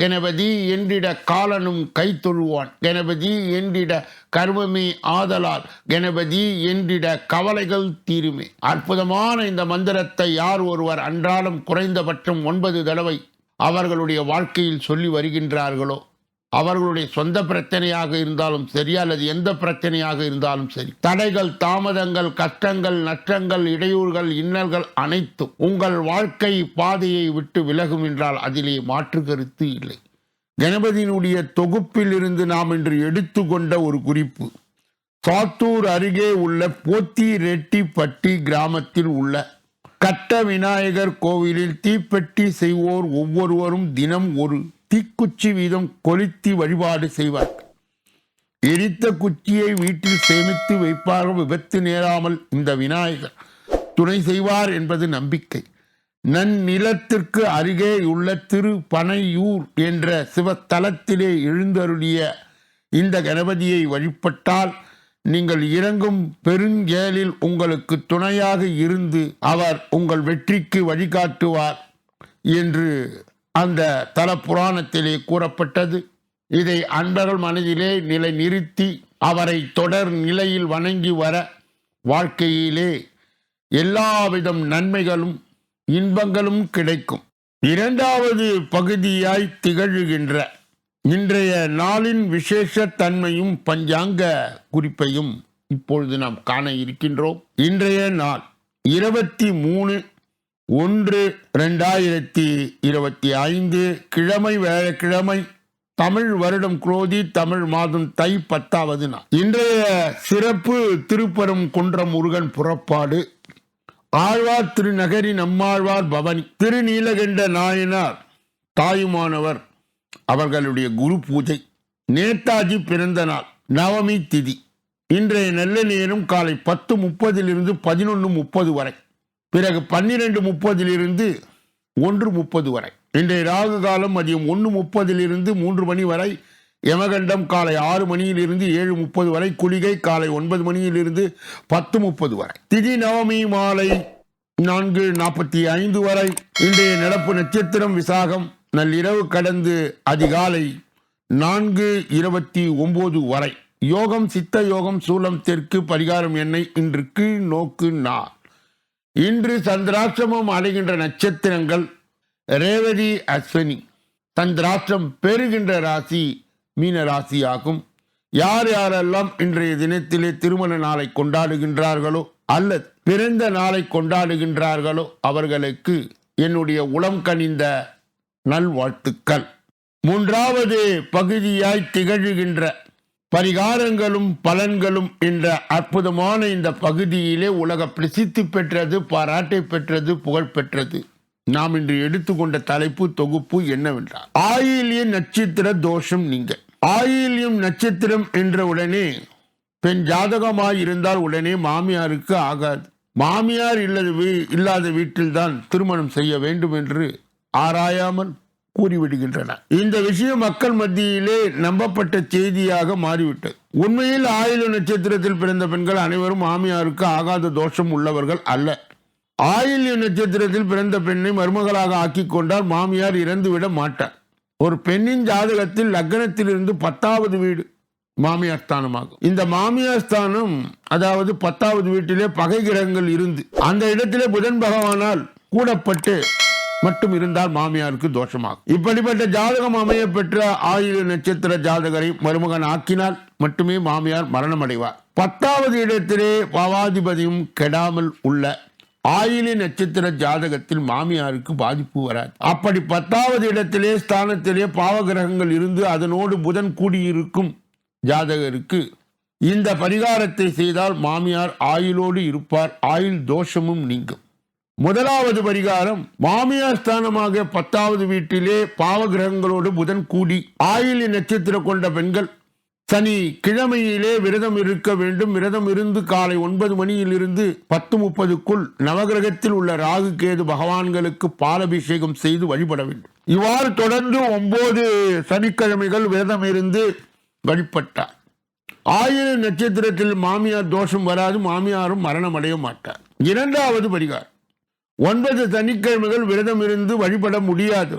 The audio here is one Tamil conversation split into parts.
கணபதி என்றிட காலனும் கை தொழுவான். கணபதி என்றிட கர்மமே ஆதலால். கணபதி என்றிட கவலைகள் தீருமே. அற்புதமான இந்த மந்திரத்தை யார் ஒருவர் அன்றாடம் குறைந்தபட்சம் ஒன்பது தடவை அவர்களுடைய வாழ்க்கையில் சொல்லி வருகின்றார்களோ? அவர்களுடைய சொந்த பிரச்சனையாக இருந்தாலும் சரி அல்லது எந்த பிரச்சனையாக இருந்தாலும் சரி தடைகள் தாமதங்கள் கஷ்டங்கள் நஷ்டங்கள் இடையூறுகள் இன்னல்கள் அனைத்தும் உங்கள் வாழ்க்கை பாதையை விட்டு விலகும் என்றால் அதிலே மாற்று கருத்து இல்லை. கணபதியினுடைய தொகுப்பில் இருந்து நாம் இன்று எடுத்துக்கொண்ட ஒரு குறிப்பு சாத்தூர் அருகே உள்ள போத்தி ரெட்டிப்பட்டி கிராமத்தில் உள்ள கட்ட விநாயகர் கோவிலில் தீப்பெட்டி செய்வோர் ஒவ்வொருவரும் தினம் ஒரு தீக்குச்சி வீதம் கொளுத்தி வழிபாடு செய்வார் எரித்த குச்சியை வீட்டில் சேமித்து வைப்பார்கள் விபத்து நேராமல் இந்த விநாயகர். துணை செய்வார் என்பது நம்பிக்கை. நன்னிலத்திற்கு அருகே உள்ள திரு பனையூர் என்ற சிவத்தலத்திலே எழுந்தருளிய இந்த கணபதியை வழிபட்டால் நீங்கள் இறங்கும் பெருஞ்செயலில் உங்களுக்கு துணையாக இருந்து அவர் உங்கள் வெற்றிக்கு வழிகாட்டுவார் என்று அந்த தல புராணத்திலே கூறப்பட்டது. இதை அன்பர்கள் மனதிலே நிலை நிறுத்தி அவரை தொடர் நிலையில் வணங்கி வர வாழ்க்கையிலே எல்லாவிதம் நன்மைகளும் இன்பங்களும் கிடைக்கும். இரண்டாவது பகுதியாய் திகழ்கின்ற இன்றைய நாளின் விசேஷ தன்மையும் பஞ்சாங்க குறிப்பையும் இப்பொழுது நாம் காண இருக்கின்றோம். இன்றைய நாள் இருபத்தி மூணு ஒன்று ரெண்டாயிரத்தி இருபத்தி ஐந்து கிழமை வேழக்கிழமை தமிழ் வருடம் குரோதி தமிழ் மாதம் தை பத்தாவது நாள். இன்றைய சிறப்பு திருப்பரம் குன்றம் முருகன் புறப்பாடு. ஆழ்வார் திருநகரி நம்மாழ்வார் பவனி. திருநீலகண்ட நாயனார் தாயுமானவர் அவர்களுடைய குரு பூஜை. நேதாஜி பிறந்த நாள் நவமி திதி. இன்றைய நல்ல நேரம் காலை பத்து முப்பதிலிருந்து பதினொன்று முப்பது வரை. பிறகு பன்னிரெண்டு முப்பதிலிருந்து ஒன்று முப்பது வரை. இன்றைய ராகு காலம் மதியம் ஒன்று முப்பதிலிருந்து மூன்று மணி வரை யமகண்டம் காலை ஆறு மணியிலிருந்து ஏழு முப்பது வரை குளிகை காலை ஒன்பது மணியிலிருந்து பத்து முப்பது வரை. திதி நவமி மாலை நான்கு நாற்பத்தி ஐந்து வரை. இன்றைய நடப்பு நட்சத்திரம் விசாகம். நள்ளிரவு கடந்து அதிகாலை நான்கு இருபத்தி ஒன்பது வரை. யோகம் சித்த யோகம் சூலம் தெற்கு பரிகாரம் எண்ணெய் இன்று கீழ் நோக்கு நார் இன்று சந்திராஷ்டிரமம் அடைகின்ற நட்சத்திரங்கள் ரேவதி அஸ்வினி. சந்திராஷ்டிரம் பெறுகின்ற ராசி மீன ராசி ஆகும் யார் யாரெல்லாம் இன்றைய தினத்திலே திருமண நாளை கொண்டாடுகின்றார்களோ அல்லது பிறந்த நாளை கொண்டாடுகின்றார்களோ அவர்களுக்கு என்னுடைய உளம் கனிந்த நல்வாழ்த்துக்கள். மூன்றாவது பகுதியாய் திகழ்கின்ற பரிகாரங்களும் பலன்களும் என்ற அற்புதமான இந்த பகுதியிலே உலக பிரசித்தி பெற்றது பாராட்டை பெற்றது புகழ் பெற்றது. நாம் இன்று எடுத்துக்கொண்ட தலைப்பு தொகுப்பு என்னவென்றால் ஆயிலிய நட்சத்திர தோஷம் நீங்க. ஆயிலியம் நட்சத்திரம் என்ற உடனே பெண் ஜாதகமாய் இருந்தால் உடனே மாமியாருக்கு ஆகாது. மாமியார் இல்லது இல்லாத வீட்டில்தான் திருமணம் செய்ய வேண்டும் என்று ஆராயாமல் கூறிவிடுகின்றன. இந்த விஷயம் மக்கள் மத்தியிலே நம்பப்பட்ட செய்தியாக மாறிவிட்டது. உண்மையில் ஆயுள நட்சத்திரத்தில் பிறந்த பெண்கள் அனைவரும் மாமியாருக்கு ஆகாத தோஷம் உள்ளவர்கள் அல்ல. ஆயுள்ய நட்சத்திரத்தில் பிறந்த பெண்ணை மருமகளாக ஆக்கி கொண்டால் மாமியார் இறந்துவிட மாட்டார். ஒரு பெண்ணின் ஜாதகத்தில் லக்னத்திலிருந்து பத்தாவது வீடு மாமியார் ஸ்தானமாகும். இந்த மாமியார் ஸ்தானம் அதாவது பத்தாவது வீட்டிலே பகை கிரகங்கள் இருந்து அந்த இடத்திலே புதன் பகவானால் கூடப்பட்டு மட்டும் இருந்தால் மாமியாருக்கு தோஷமாகும். இப்படிப்பட்ட ஜாதகம் அமைய பெற்ற ஆயுத நட்சத்திர ஜாதகரை மருமகன் ஆக்கினால் மட்டுமே மாமியார் மரணம் அடைவார் பத்தாவது இடத்திலே பவாதிபதியும் கெடாமல் உள்ள ஆயிலி நட்சத்திர ஜாதகத்தில் மாமியாருக்கு பாதிப்பு வராது. அப்படி பத்தாவது இடத்திலே ஸ்தானத்திலே பாவகிரகங்கள் இருந்து அதனோடு புதன் கூடியிருக்கும் ஜாதகருக்கு இந்த பரிகாரத்தை செய்தால் மாமியார் ஆயுளோடு இருப்பார். ஆயுள் தோஷமும் நீங்கும். முதலாவது பரிகாரம் மாமியார் ஸ்தானமாக பத்தாவது வீட்டிலே பாவகிரகங்களோடு புதன் கூடி ஆயிலி நட்சத்திரம் கொண்ட பெண்கள் சனி கிழமையிலே விரதம் இருக்க வேண்டும். விரதம் இருந்து காலை ஒன்பது மணியிலிருந்து பத்து முப்பதுக்குள் நவகிரகத்தில் உள்ள ராகு கேது பகவான்களுக்கு பாலபிஷேகம் செய்து வழிபட வேண்டும். இவ்வாறு தொடர்ந்து ஒன்பது சனிக்கிழமைகள் விரதம் இருந்து வழிபட்டார். ஆயிரம் நட்சத்திரத்தில் மாமியார் தோஷம் வராது. மாமியாரும் மரணம் அடைய மாட்டார். இரண்டாவது பரிகாரம். ஒன்பது சனிக்கிழமைகள் விரதம் இருந்து வழிபட முடியாது.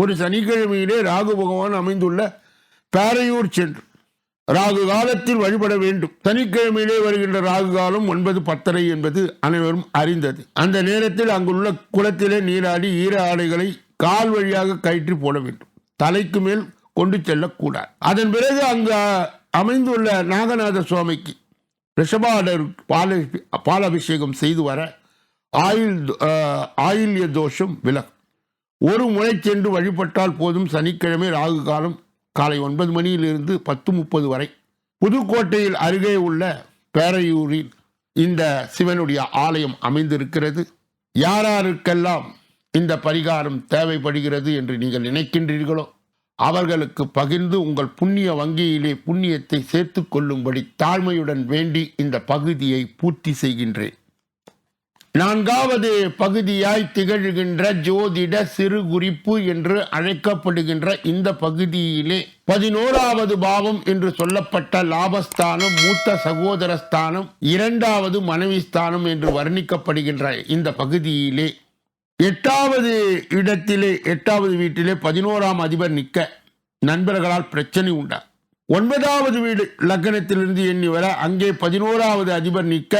ஒரு சனிக்கிழமையிலே ராகு பகவான் அமைந்துள்ள பேரையூர் சென்று ராகு காலத்தில் வழிபட வேண்டும். சனிக்கிழமையிலே வருகின்ற ராகு காலம் ஒன்பது பத்தரை என்பது அனைவரும் அறிந்தது. அந்த நேரத்தில் அங்குள்ள குளத்திலே நீராடி ஈர ஆடைகளை கால் வழியாக கயிற்றி போட வேண்டும். தலைக்கு மேல் கொண்டு செல்லக்கூடாது. அதன் பிறகு அங்கு அமைந்துள்ள நாகநாத சுவாமிக்கு ரிஷபாடர் பால பாலாபிஷேகம் செய்து வர ஆயுள் ஆயுள்ய தோஷம் விலகும் ஒரு முறை சென்று வழிபட்டால் போதும். சனிக்கிழமை ராகு காலம் காலை ஒன்பது மணியிலிருந்து பத்து முப்பது வரை. புதுக்கோட்டையில் அருகே உள்ள பேரையூரில் இந்த சிவனுடைய ஆலயம் அமைந்திருக்கிறது. யாராருக்கெல்லாம் இந்த பரிகாரம் தேவைப்படுகிறது என்று நீங்கள் நினைக்கின்றீர்களோ அவர்களுக்கு பகிர்ந்து உங்கள் புண்ணிய வங்கியிலே புண்ணியத்தை சேர்த்து கொள்ளும்படி தாழ்மையுடன் வேண்டி இந்த பகுதியை பூர்த்தி செய்கின்றேன். நான்காவது பகுதியாய் திகழ்கின்ற ஜோதிட சிறு குறிப்பு என்று அழைக்கப்படுகின்ற இந்த பகுதியிலே பதினோராவது பாவம் என்று சொல்லப்பட்ட லாபஸ்தானம் மூத்த சகோதர ஸ்தானம் இரண்டாவது மனைவி ஸ்தானம் என்று வர்ணிக்கப்படுகின்ற இந்த பகுதியிலே எட்டாவது இடத்திலே எட்டாவது வீட்டிலே பதினோராம் அதிபர் நிற்க நண்பர்களால் பிரச்சனை உண்டா? ஒன்பதாவது வீடு லக்னத்திலிருந்து எண்ணி வர அங்கே பதினோராவது அதிபர் நிற்க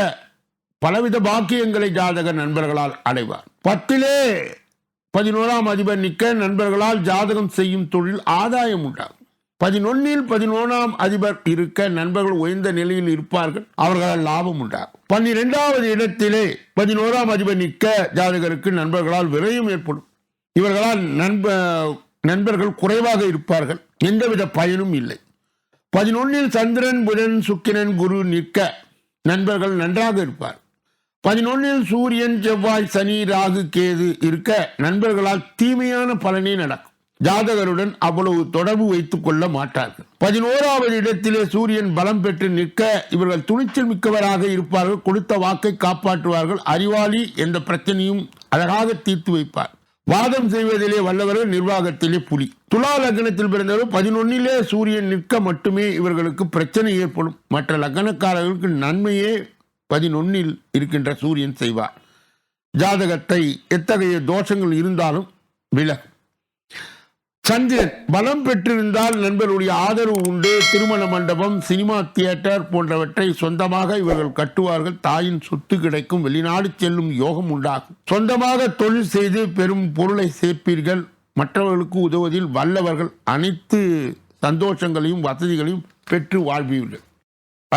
பலவித பாக்கியங்களை ஜாதக நண்பர்களால் அடைவார். பத்திலே பதினோராம் அதிபர் நிற்க நண்பர்களால் ஜாதகம் செய்யும் தொழில் ஆதாயம் உண்டாகும். பதினொன்னில் பதினோராம் அதிபர் இருக்க நண்பர்கள் உயர்ந்த நிலையில் இருப்பார்கள் அவர்களால் லாபம் உண்டாகும். பன்னிரெண்டாவது இடத்திலே பதினோராம் அதிபர் நிற்க ஜாதகருக்கு நண்பர்களால் விரயம் ஏற்படும். இவர்களால் நண்ப நண்பர்கள் குறைவாக இருப்பார்கள் எந்தவித பயனும் இல்லை. பதினொன்னில் சந்திரன் புதன் சுக்கிரன் குரு நிற்க நண்பர்கள் நன்றாக இருப்பார் பதினொன்னில் சூரியன் செவ்வாய் சனி ராகு கேது இருக்க நண்பர்களால் தீமையான பலனே நடக்கும். ஜாதகருடன் அவ்வளவு தொடர்பு வைத்துக் கொள்ள மாட்டார்கள். பதினோராவது இடத்திலே சூரியன் பலம் பெற்று நிற்க இவர்கள் துணிச்சல் மிக்கவராக இருப்பார்கள். கொடுத்த வாக்கை காப்பாற்றுவார்கள். அறிவாளி என்ற பிரச்சனையும் அழகாக தீர்த்து வைப்பார். வாதம் செய்வதிலே வல்லவர்கள் நிர்வாகத்திலே புலி. துலா லக்னத்தில் பிறந்தவர் பதினொன்னிலே சூரியன் நிற்க மட்டுமே இவர்களுக்கு பிரச்சனை ஏற்படும். மற்ற லக்னக்காரர்களுக்கு நன்மையே பதினொன்னில் இருக்கின்ற சூரியன் செய்வார். ஜாதகத்தை எத்தகைய தோஷங்கள் இருந்தாலும் விலகும். சந்திரன் பலம் பெற்றிருந்தால் நண்பருடைய ஆதரவு உண்டு. திருமண மண்டபம் சினிமா தியேட்டர் போன்றவற்றை சொந்தமாக இவர்கள் கட்டுவார்கள். தாயின் சொத்து கிடைக்கும். வெளிநாடு செல்லும் யோகம் உண்டாகும். சொந்தமாக தொழில் செய்து பெரும் பொருளை சேர்ப்பீர்கள். மற்றவர்களுக்கு உதவுவதில் வல்லவர்கள் அனைத்து சந்தோஷங்களையும் வசதிகளையும் பெற்று வாழ்வீர்கள்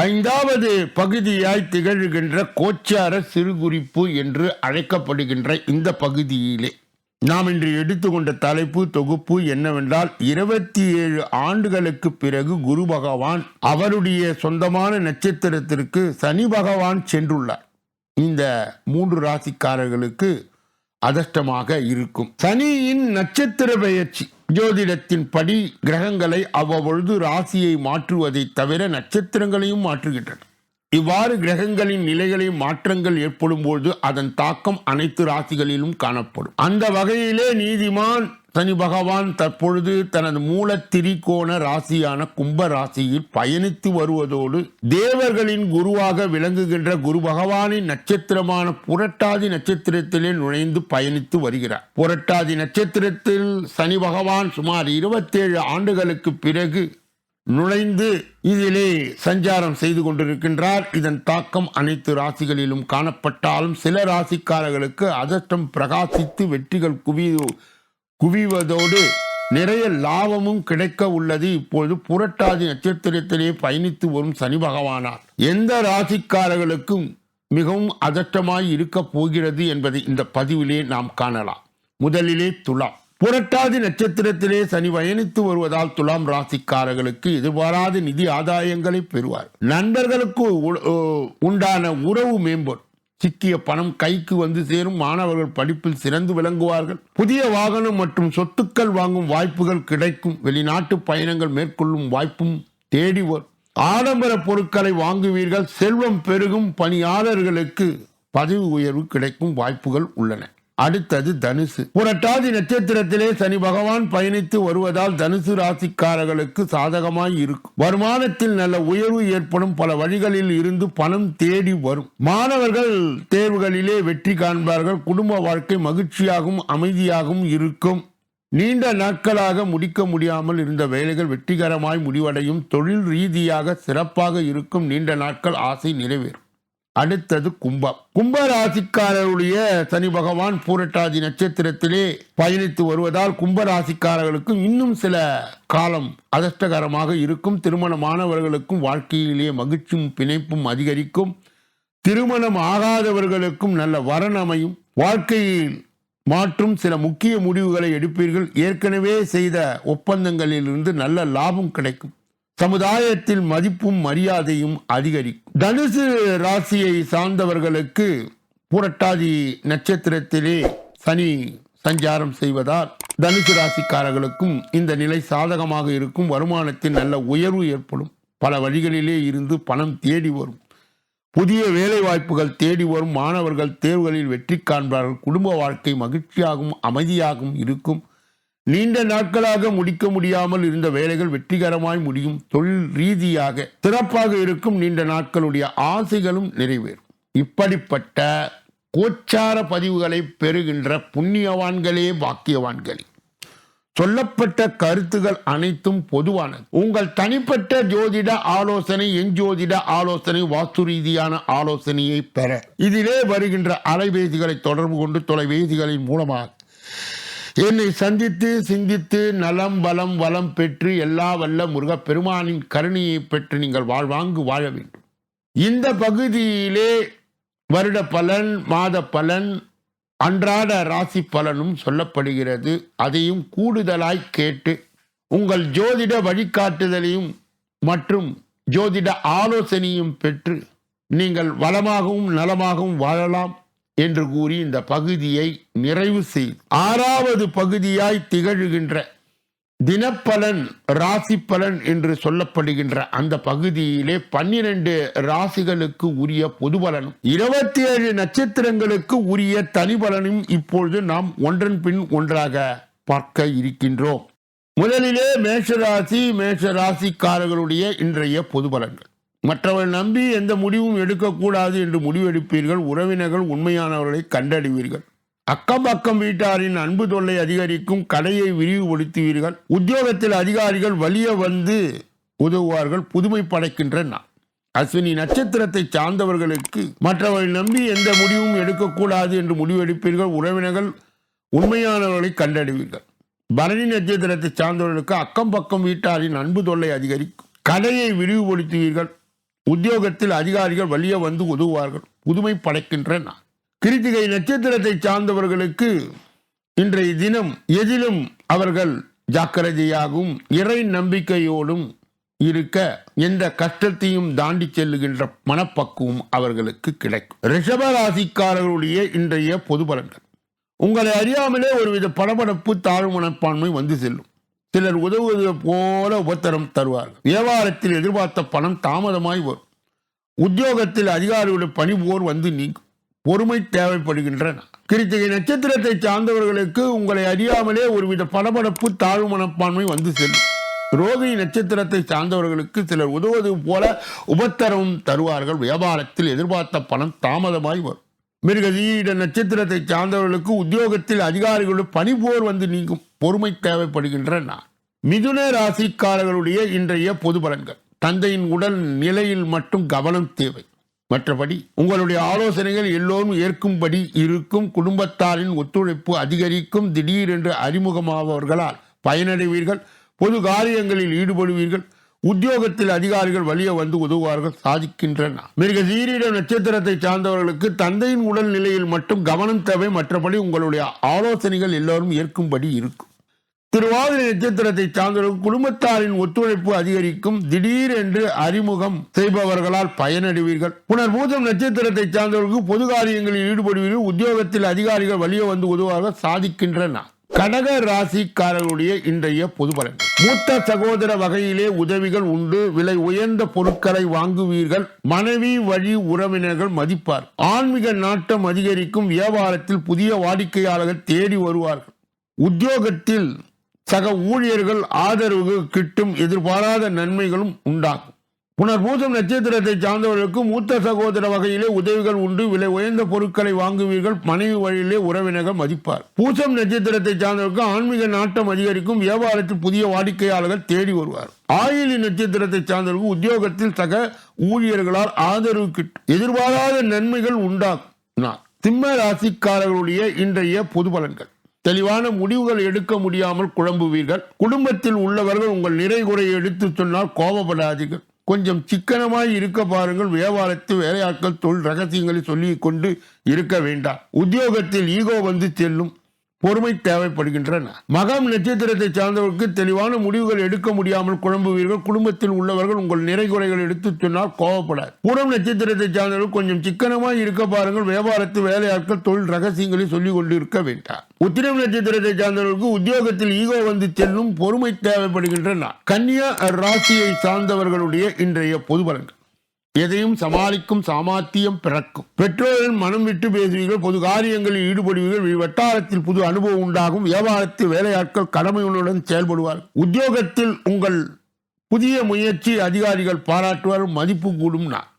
ஐந்தாவது பகுதியாய் திகழ்கின்ற கோச்சார சிறுகுறிப்பு என்று அழைக்கப்படுகின்ற இந்த பகுதியிலே நாம் இன்று எடுத்துக்கொண்ட தலைப்பு தொகுப்பு என்னவென்றால் இருபத்தி ஏழு ஆண்டுகளுக்கு பிறகு குரு பகவான் அவருடைய சொந்தமான நட்சத்திரத்திற்கு சனி பகவான் சென்றுள்ளார். இந்த மூன்று ராசிக்காரர்களுக்கு அதிர்ஷ்டமாக இருக்கும். சனியின் நட்சத்திர பெயர்ச்சி. ஜோதிடத்தின் படி கிரகங்களை அவ்வப்பொழுது ராசியை மாற்றுவதை தவிர நட்சத்திரங்களையும் மாற்றுகின்றன. இவ்வாறு கிரகங்களின் நிலைகளில் மாற்றங்கள் ஏற்படும் பொழுது அதன் தாக்கம் அனைத்து ராசிகளிலும் காணப்படும். அந்த வகையிலே நீதிமான் சனி பகவான் தற்பொழுது தனது மூல திரிகோண ராசியான கும்ப ராசியில் பயணித்து வருவதோடு தேவர்களின் குருவாக விளங்குகின்ற குரு பகவானின் நட்சத்திரமான புரட்டாதி நட்சத்திரத்திலே நுழைந்து பயணித்து வருகிறார். புரட்டாதி நட்சத்திரத்தில் சனி பகவான் சுமார் இருபத்தேழு ஆண்டுகளுக்கு பிறகு நுழைந்து இதிலே சஞ்சாரம் செய்து கொண்டிருக்கின்றார். இதன் தாக்கம் அனைத்து ராசிகளிலும் காணப்பட்டாலும் சில ராசிக்காரர்களுக்கு அதிர்ஷ்டம் பிரகாசித்து வெற்றிகள் குவி குவிவதோடு நிறைய லாபமும் கிடைக்க உள்ளது. இப்பொழுது புரட்டாதி நட்சத்திரத்திலே பயணித்து வரும் சனி பகவானார். எந்த ராசிக்காரர்களுக்கும் மிகவும் அதட்டமாய் இருக்க போகிறது என்பதை இந்த பதிவிலே நாம் காணலாம். முதலிலே துலாம். புரட்டாதி நட்சத்திரத்திலே சனி பயணித்து வருவதால் துலாம் ராசிக்காரர்களுக்கு எதிர்பாராத நிதி ஆதாயங்களை பெறுவார். நண்பர்களுக்கு உ- உண்டான உறவு மேம்படும். சிக்கிய பணம் கைக்கு வந்து சேரும். மாணவர்கள் படிப்பில் சிறந்து விளங்குவார்கள். புதிய வாகனம் மற்றும் சொத்துக்கள் வாங்கும் வாய்ப்புகள் கிடைக்கும். வெளிநாட்டு பயணங்கள் மேற்கொள்ளும் வாய்ப்பும் தேடி வரும். ஆடம்பர பொருட்களை வாங்குவீர்கள். செல்வம் பெருகும். பணியாளர்களுக்கு பதவி உயர்வு கிடைக்கும் வாய்ப்புகள் உள்ளன. அடுத்தது தனுசு. புரட்டாதி நட்சத்திரத்திலே சனி பகவான் பயணித்து வருவதால் தனுசு ராசிக்காரர்களுக்கு சாதகமாய் இருக்கும். வருமானத்தில் நல்ல உயர்வு ஏற்படும். பல வழிகளில் இருந்து பணம் தேடி வரும். மாணவர்கள் தேர்வுகளிலே வெற்றி காண்பார்கள். குடும்ப வாழ்க்கை மகிழ்ச்சியாகவும் அமைதியாகவும் இருக்கும். நீண்ட நாட்களாக முடிக்க முடியாமல் இருந்த வேலைகள் வெற்றிகரமாய் முடிவடையும். தொழில் ரீதியாக சிறப்பாக இருக்கும். நீண்ட நாட்கள் ஆசை நிறைவேறும். அடுத்தது கும்பம். கும்ப ராசிக்காரருடைய சனி பகவான் பூரட்டாதி நட்சத்திரத்திலே பயணித்து வருவதால் கும்ப ராசிக்காரர்களுக்கும் இன்னும் சில காலம் அதிர்ஷ்டகரமாக இருக்கும். திருமணமானவர்களுக்கும் வாழ்க்கையிலேயே மகிழ்ச்சியும் பிணைப்பும் அதிகரிக்கும். திருமணம் ஆகாதவர்களுக்கும் நல்ல வரன் அமையும். வாழ்க்கையில் மாற்றும் சில முக்கிய முடிவுகளை எடுப்பீர்கள். ஏற்கனவே செய்த ஒப்பந்தங்களிலிருந்து நல்ல லாபம் கிடைக்கும். சமுதாயத்தில் மதிப்பும் மரியாதையும் அதிகரிக்கும். தனுசு ராசியை சார்ந்தவர்களுக்கு புரட்டாதி நட்சத்திரத்திலே சனி சஞ்சாரம் செய்வதால் தனுசு ராசிக்காரர்களுக்கும் இந்த நிலை சாதகமாக இருக்கும். வருமானத்தில் நல்ல உயர்வு ஏற்படும். பல வழிகளிலே இருந்து பணம் தேடி வரும். புதிய வேலை வாய்ப்புகள் தேடி வரும். மாணவர்கள் தேர்வுகளில் வெற்றி காண்பார்கள். குடும்ப வாழ்க்கை மகிழ்ச்சியாகவும் அமைதியாகவும் இருக்கும். நீண்ட நாட்களாக முடிக்க முடியாமல் இருந்த வேலைகள் வெற்றிகரமாய் முடியும். தொழில் ரீதியாக சிறப்பாக இருக்கும் நீண்ட நாட்களுடைய ஆசைகளும் நிறைவேறும். இப்படிப்பட்ட கோச்சார பதிவுகளை பெறுகின்ற புண்ணியவான்களே பாக்கியவான்களே. சொல்லப்பட்ட கருத்துகள் அனைத்தும் பொதுவானது. உங்கள் தனிப்பட்ட ஜோதிட ஆலோசனை என் ஜோதிட ஆலோசனை வாஸ்து ரீதியான ஆலோசனையை பெற. இதிலே வருகின்ற அலைபேசிகளை தொடர்பு கொண்டு தொலைபேசிகளின் மூலமாக என்னை சந்தித்து சிந்தித்து நலம் பலம் வளம் பெற்று எல்லா வல்ல முருகப் பெருமானின் கருணையை பெற்று நீங்கள் வாழ்வாங்கு வாழ வேண்டும். இந்த பகுதியிலே வருட பலன் மாத பலன் அன்றாட ராசி பலனும் சொல்லப்படுகிறது. அதையும் கூடுதலாய் கேட்டு உங்கள் ஜோதிட வழிகாட்டுதலையும் மற்றும் ஜோதிட ஆலோசனையும் பெற்று நீங்கள் வளமாகவும் நலமாகவும் வாழலாம். என்று கூறி இந்த பகுதியை நிறைவு செய். ஆறாவது பகுதியாய் திகழ்கின்ற தினப்பலன் ராசி பலன் என்று சொல்லப்படுகின்ற அந்த பகுதியிலே பன்னிரண்டு ராசிகளுக்கு உரிய பொது பலனும் இருபத்தி ஏழு நட்சத்திரங்களுக்கு உரிய தனி பலனும் இப்பொழுது நாம் ஒன்றன் பின் ஒன்றாக பார்க்க இருக்கின்றோம். முதலிலே மேஷராசி மேஷ ராசிக்காரர்களுடைய இன்றைய பொது பலன்கள் மற்றவர்கள் நம்பி எந்த முடிவும் எடுக்கக்கூடாது என்று முடிவெடுப்பீர்கள். உறவினர்கள் உண்மையானவர்களை கண்டறிவீர்கள். அக்கம் பக்கம் வீட்டாரின் அன்பு தொல்லை அதிகரிக்கும் கடையை விரிவுபடுத்துவீர்கள். உத்தியோகத்தில் அதிகாரிகள் வலிய வந்து உதவுவார்கள். புதுமை படைக்கின்ற அஸ்வினி நட்சத்திரத்தை சார்ந்தவர்களுக்கு மற்றவர்கள் நம்பி எந்த முடிவும் எடுக்கக்கூடாது என்று முடிவெடுப்பீர்கள். உறவினர்கள் உண்மையானவர்களை கண்டறிவீர்கள். பரணி நட்சத்திரத்தை சார்ந்தவர்களுக்கு அக்கம் பக்கம் வீட்டாரின் அன்பு தொல்லை அதிகரிக்கும். கடையை விரிவுபடுத்துவீர்கள். உத்தியோகத்தில் அதிகாரிகள் வலிய வந்து உதவுவார்கள். புதுமை படைக்கின்ற கிருத்திகை நட்சத்திரத்தை சார்ந்தவர்களுக்கு இன்றைய தினம் எதிலும் அவர்கள் ஜாக்கிரதையாகவும் இறை நம்பிக்கையோடும் இருக்க எந்த கஷ்டத்தையும் தாண்டி செல்லுகின்ற மனப்பக்குவம் அவர்களுக்கு கிடைக்கும். ரிஷபராசிக்காரர்களுடைய இன்றைய பொது பலன்கள். உங்களை அறியாமலே ஒருவித படபடப்பு தாழ்வு மனப்பான்மை வந்து செல்லும். சிலர் உதவுவது போல உபத்திரம் தருவார்கள். வியாபாரத்தில் எதிர்பார்த்த பணம் தாமதமாய் வரும். உத்தியோகத்தில் அதிகாரிகளுடைய பணி போர் வந்து நீங்கும். பொறுமை தேவைப்படுகின்றன. கிருத்திகை நட்சத்திரத்தை சார்ந்தவர்களுக்கு உங்களை அறியாமலே ஒருவித படபடப்பு தாழ்வு மனப்பான்மை வந்து செல்லும். ரோகிணி நட்சத்திரத்தை சார்ந்தவர்களுக்கு சிலர் உதவுவது போல உபத்தரவும் தருவார்கள். வியாபாரத்தில் எதிர்பார்த்த பணம் தாமதமாய் வரும். மிருகதீட நட்சத்திரத்தை சார்ந்தவர்களுக்கு உத்தியோகத்தில் அதிகாரிகளுடன் பணிபோர் வந்து நீங்கும் பொறுமை தேவைப்படுகின்ற நான் மிதுன ராசிக்காரர்களுடைய இன்றைய பொது பலன்கள். தந்தையின் உடல் நிலையில் மட்டும் கவனம் தேவை. மற்றபடி உங்களுடைய ஆலோசனைகள் எல்லோரும் ஏற்கும்படி இருக்கும் குடும்பத்தாரின் ஒத்துழைப்பு அதிகரிக்கும் திடீரென்று அறிமுகமாபவர்களால் பயனடைவீர்கள். பொது காரியங்களில் ஈடுபடுவீர்கள். உத்தியோகத்தில் அதிகாரிகள் வழிய வந்து உதவுவார்கள் சாதிக்கின்றன மிக சீரிட நட்சத்திரத்தை சார்ந்தவர்களுக்கு தந்தையின் உடல் நிலையில் மட்டும் கவனம் தேவை. மற்றபடி உங்களுடைய ஆலோசனைகள் எல்லோரும் ஏற்கும்படி இருக்கும். திருவாதிரை நட்சத்திரத்தை சார்ந்தவர்கள் குடும்பத்தாரின் ஒத்துழைப்பு அதிகரிக்கும். திடீரென்று அறிமுகம் செய்பவர்களால் பயனடைவீர்கள். புனர்பூதம் நட்சத்திரத்தை சார்ந்தவர்களுக்கு பொது காரியங்களில் ஈடுபடுவீர்கள். உத்தியோகத்தில் அதிகாரிகள் வழிய வந்து உதவாக சாதிக்கின்றன கடக ராசிக்காரர்களுடைய இன்றைய பொது பலன்கள். மூத்த சகோதர வகையிலே உதவிகள் உண்டு. விலை உயர்ந்த பொருட்களை வாங்குவீர்கள். மனைவி வழி உறவினர்கள் மதிப்பார். ஆன்மீக நாட்டம் அதிகரிக்கும். வியாபாரத்தில் புதிய வாடிக்கையாளர்கள் தேடி வருவார்கள். உத்தியோகத்தில் சக ஊழியர்கள் ஆதரவு கிட்டும் எதிர்பாராத நன்மைகளும் உண்டாகும். புனர்பூசம் நட்சத்திரத்தை சார்ந்தவர்களுக்கு மூத்த சகோதர வகையிலே உதவிகள் உண்டு. விலை உயர்ந்த பொருட்களை வாங்குவீர்கள். மனைவி வழியிலே உறவினர்கள் மதிப்பார். பூசம் நட்சத்திரத்தை சார்ந்தவர்களுக்கு ஆன்மீக நாட்டம் அதிகரிக்கும். வியாபாரத்தில் புதிய வாடிக்கையாளர்கள் தேடி வருவார். ஆயிலி நட்சத்திரத்தை சார்ந்தவர்களுக்கு உத்தியோகத்தில் சக ஊழியர்களால் ஆதரவு கிட்டும் எதிர்பாராத நன்மைகள் உண்டாகும் சிம்ம ராசிக்காரர்களுடைய இன்றைய பொது பலன்கள். தெளிவான முடிவுகள் எடுக்க முடியாமல் குழம்புவீர்கள். குடும்பத்தில் உள்ளவர்கள் உங்கள் நிறை குறையை எடுத்து சொன்னால் கோபப்படாதீர்கள். கொஞ்சம் சிக்கனமாய் இருக்க பாருங்கள். வியாபாரத்து வேலையாட்கள் தொழில் ரகசியங்களை சொல்லிக் கொண்டு இருக்க வேண்டாம். உத்தியோகத்தில் ஈகோ வந்து செல்லும். பொறுமை தேவைப்படுகின்றன. மகம் நட்சத்திரத்தை சார்ந்தவர்களுக்கு தெளிவான முடிவுகள் எடுக்க முடியாமல் குழம்புவீர்கள். குடும்பத்தில் உள்ளவர்கள் உங்கள் நிறை குறைகள் எடுத்து சொன்னால் கோவப்படாது. பூரம் நட்சத்திரத்தை சார்ந்தவர்கள் கொஞ்சம் சிக்கனமாக இருக்க பாருங்கள். வியாபாரத்து வேலையாட்கள் தொழில் ரகசியங்களை சொல்லிக் கொண்டிருக்க வேண்டாம். உத்திரம் நட்சத்திரத்தை சார்ந்தவர்களுக்கு உத்தியோகத்தில் ஈகோ வந்து செல்லும் பொறுமை தேவைப்படுகின்றன. கன்னியா ராசியை சார்ந்தவர்களுடைய இன்றைய பொது பலன்கள். எதையும் சமாளிக்கும் சாமாத்தியம் பிறக்கும். பெற்றோரின் மனம் விட்டு பேசுவீர்கள் பொது காரியங்களில் ஈடுபடுவீர்கள் வட்டாரத்தில் புது அனுபவம் உண்டாகும் வியாபாரத்தில் வேலையாட்கள் கடமையுடன் செயல்படுவார் உத்தியோகத்தில் உங்கள் புதிய முயற்சி அதிகாரிகள் பாராட்டுவார் மதிப்பு கூடும் நான்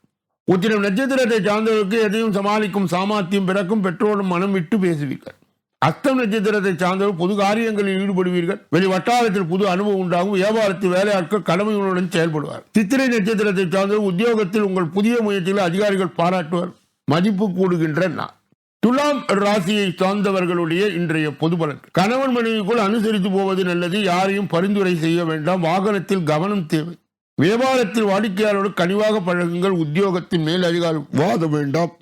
உத்திரம் நட்சத்திரத்தை சார்ந்தவர்களுக்கு எதையும் சமாளிக்கும் சாமாத்தியம் பிறக்கும் பெற்றோரும் மனம் விட்டு பேசுவீர்கள். அஸ்தம் நட்சத்திரத்தை சார்ந்தவர் பொது காரியங்களில் ஈடுபடுவீர்கள். வெளி வட்டாரத்தில் புது அனுபவம் உண்டாகும். வியாபாரத்தில் வேலையாட்கள் கடமைகளுடன் செயல்படுவார் சித்திரை நட்சத்திரத்தை சார்ந்தவர் உத்தியோகத்தில் உங்கள் புதிய முயற்சிகளை அதிகாரிகள் பாராட்டுவார் மதிப்பு கூடுகின்ற நான் துலாம் ராசியை சார்ந்தவர்களுடைய இன்றைய பொது பலன் கணவன் மனைவிக்குள் அனுசரித்து போவது நல்லது. யாரையும் பரிந்துரை செய்ய வேண்டாம். வாகனத்தில் கவனம் தேவை. வியாபாரத்தில் வாடிக்கையாளரோடு கனிவாக பழகுங்கள். உத்தியோகத்தின் மேல் அதிகாரம் வாத வேண்டாம்.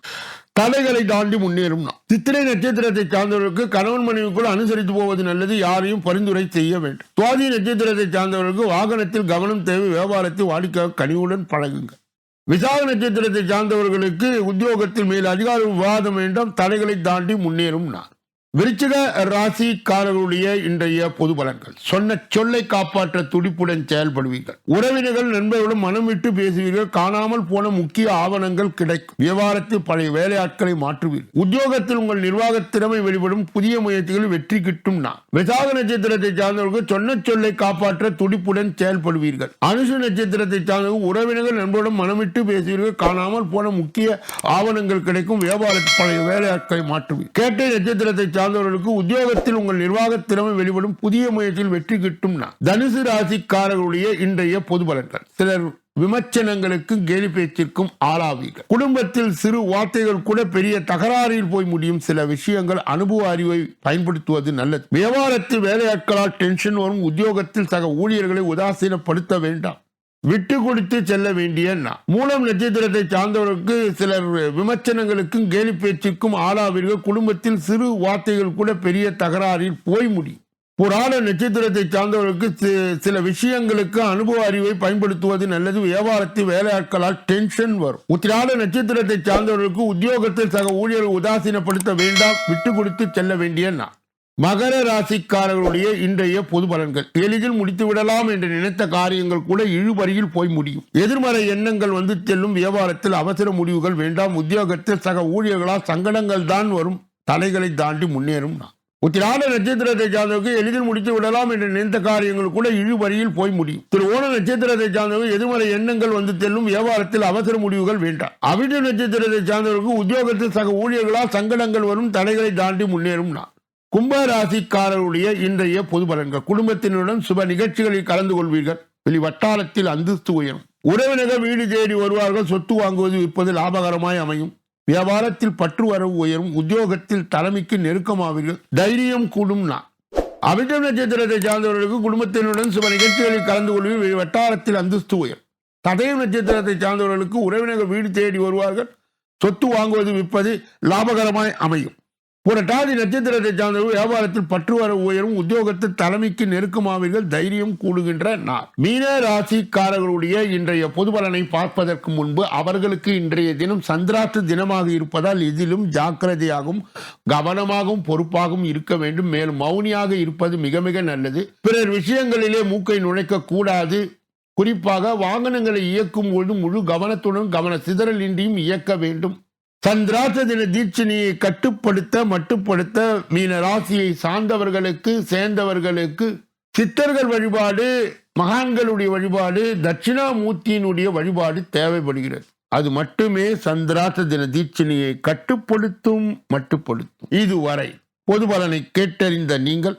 தடைகளை தாண்டி முன்னேறும் சித்திரை நட்சத்திரத்தை சார்ந்தவர்களுக்கு கணவன் மனைவிக்குள் அனுசரித்து போவது நல்லது யாரையும் பரிந்துரை செய்ய வேண்டும். சுவாதி நட்சத்திரத்தை சார்ந்தவர்களுக்கு வாகனத்தில் கவனம் தேவை வியாபாரத்தை வாடிக்கை கனிவுடன் பழகுங்கள். விசாக நட்சத்திரத்தை சார்ந்தவர்களுக்கு உத்தியோகத்தில் மேல் அதிகார விவாதம் வேண்டாம் தடைகளை தாண்டி முன்னேறும் நான் விருச்சிக ராசிக்காரர்களுடைய இன்றைய பொது பலன்கள். சொன்ன சொல்லை காப்பாற்ற துடிப்புடன் செயல்படுவீர்கள். உறவினர்கள் நண்பர்களும் மனம் விட்டு பேசுவீர்கள். காணாமல் போன முக்கிய ஆவணங்கள் கிடைக்கும். வியாபாரத்தில் பழைய வேலையாட்களை மாற்றுவீர்கள். உத்தியோகத்தில் உங்கள் நிர்வாக திறமை வெளிப்படும். புதிய முயற்சிகளில் வெற்றி கிட்டும் நான் விசாக நட்சத்திரத்தை சார்ந்தவர்கள் சொன்ன சொல்லை காப்பாற்ற துடிப்புடன் செயல்படுவீர்கள். அனுசு நட்சத்திரத்தை சார்ந்தவர்கள் உறவினர்கள் நண்பர்களும் மனமிட்டு பேசுவீர்கள். காணாமல் போன முக்கிய ஆவணங்கள் கிடைக்கும். வியாபாரத்தில் பழைய வேலையாட்களை மாற்றுவீர்கள். கேட்டை நட்சத்திரத்தை சார்ந்தவர்களுக்கு உத்தியோகத்தில் உங்கள் நிர்வாக திறமை வெளிப்படும் புதிய முயற்சியில் வெற்றி கிட்டும் தனுசு ராசிக்காரர்களுடைய இன்றைய பொது பலன்கள். சிலர் விமர்சனங்களுக்கும் கேலி பேச்சிற்கும் ஆளாவீர்கள். குடும்பத்தில் சிறு வார்த்தைகள் கூட பெரிய தகராறில் போய் முடியும். சில விஷயங்கள் அனுபவ அறிவை பயன்படுத்துவது நல்லது. வியாபாரத்தில் வேலையாட்களால் டென்ஷன் வரும். உத்தியோகத்தில் சக ஊழியர்களை உதாசீனப்படுத்த வேண்டாம். விட்டு கொடுத்து செல்ல வேண்டிய நான். மூலம் நட்சத்திரத்தை சார்ந்தவர்களுக்கு சிலர் விமர்சனங்களுக்கும் கேலி பேச்சுக்கும் ஆளாவீர்கள். குடும்பத்தில் சிறு வார்த்தைகள் கூட பெரிய தகராறில் போய் முடியும் புராண நட்சத்திரத்தை சார்ந்தவர்களுக்கு சில விஷயங்களுக்கு அனுபவ அறிவை பயன்படுத்துவது நல்லது. வியாபாரத்தில் வேலையாட்களால் டென்ஷன் வரும். உத்திராட நட்சத்திரத்தை சார்ந்தவர்களுக்கு உத்தியோகத்தில் சக ஊழியர்கள் உதாசீனப்படுத்த வேண்டாம். விட்டு கொடுத்து செல்ல வேண்டிய நான் மகர ராசிக்காரர்களுடைய இன்றைய பொது பலன்கள். எளிதில் முடித்து விடலாம் என்று நினைத்த காரியங்கள் கூட இழுபறியில் போய் முடியும். எதிர்மறை எண்ணங்கள் வந்து செல்லும் வியாபாரத்தில் அவசர முடிவுகள் வேண்டாம். உத்தியோகத்தில் சக ஊழியர்களால் சங்கடங்கள் தான் வரும். தலைகளை தாண்டி முன்னேறும். உத்திராட நட்சத்திரத்தை சார்ந்தவர்கள் எளிதில் முடித்து விடலாம் என்று நினைத்த காரியங்கள் கூட இழுபறியில் போய் முடியும். திரு ஓண நட்சத்திரத்தை சார்ந்தவர்கள் எதிர்மறை எண்ணங்கள் வந்து செல்லும் வியாபாரத்தில் அவசர முடிவுகள் வேண்டாம். அவிட நட்சத்திரத்தை சார்ந்தவர்களுக்கு உத்தியோகத்தில் சக ஊழியர்களால் சங்கடங்கள் வரும். தடைகளை தாண்டி முன்னேறும். நான் கும்பராசிக்காரருடைய இன்றைய பொது பலன்கள். குடும்பத்தினருடன் சுப நிகழ்ச்சிகளில் கலந்து கொள்வீர்கள். வெளி வட்டாரத்தில் அந்தஸ்து உயரும். உறவினர்கள் வீடு தேடி வருவார்கள். சொத்து வாங்குவது விற்பது லாபகரமாய் அமையும். வியாபாரத்தில் பற்று வரவு உயரும். உத்தியோகத்தில் தலைமைக்கு நெருக்கமாவீர்கள். தைரியம் கூடும் நான் அபிஜம் நட்சத்திரத்தை சார்ந்தவர்களுக்கு குடும்பத்தினருடன் சுப நிகழ்ச்சிகளில் கலந்து கொள்வீர்கள். வெளி வட்டாரத்தில் அந்தஸ்து உயரும். ததயம் நட்சத்திரத்தை சார்ந்தவர்களுக்கு உறவினர்கள் வீடு தேடி வருவார்கள். சொத்து வாங்குவது விற்பது லாபகரமாய் அமையும். புரட்டாதி நட்சத்திரத்தை சார்ந்தவர்கள் வியாபாரத்தில் பற்றுவர உயரும் உத்தியோகத்தில் தலைமைக்கு நெருக்கமாவீர்கள் தைரியம் கூடுகின்ற நாள். மீன ராசிக்காரர்களுடைய இன்றைய பொது பலனை பார்ப்பதற்கு முன்பு அவர்களுக்கு இன்றைய தினம் சந்திராஷ்ட தினமாக இருப்பதால் இதிலும் ஜாக்கிரதையாகவும் கவனமாகவும் பொறுப்பாகவும் இருக்க வேண்டும். மேலும் மௌனியாக இருப்பது மிக மிக நல்லது. பிறர் விஷயங்களிலே மூக்கை நுழைக்க கூடாது குறிப்பாக வாகனங்களை இயக்கும் பொழுது முழு கவனத்துடன் கவன சிதறல் இன்றியும் இயக்க வேண்டும். சந்திராச தின தீட்சணியை கட்டுப்படுத்த மட்டுப்படுத்த மீன ராசியை சார்ந்தவர்களுக்கு சேர்ந்தவர்களுக்கு சித்தர்கள் வழிபாடு மகான்களுடைய வழிபாடு தட்சிணாமூர்த்தியினுடைய வழிபாடு தேவைப்படுகிறது. அது மட்டுமே சந்திராச தின தீட்சணியை கட்டுப்படுத்தும் மட்டுப்படுத்தும். இதுவரை பொது பலனை கேட்டறிந்த நீங்கள்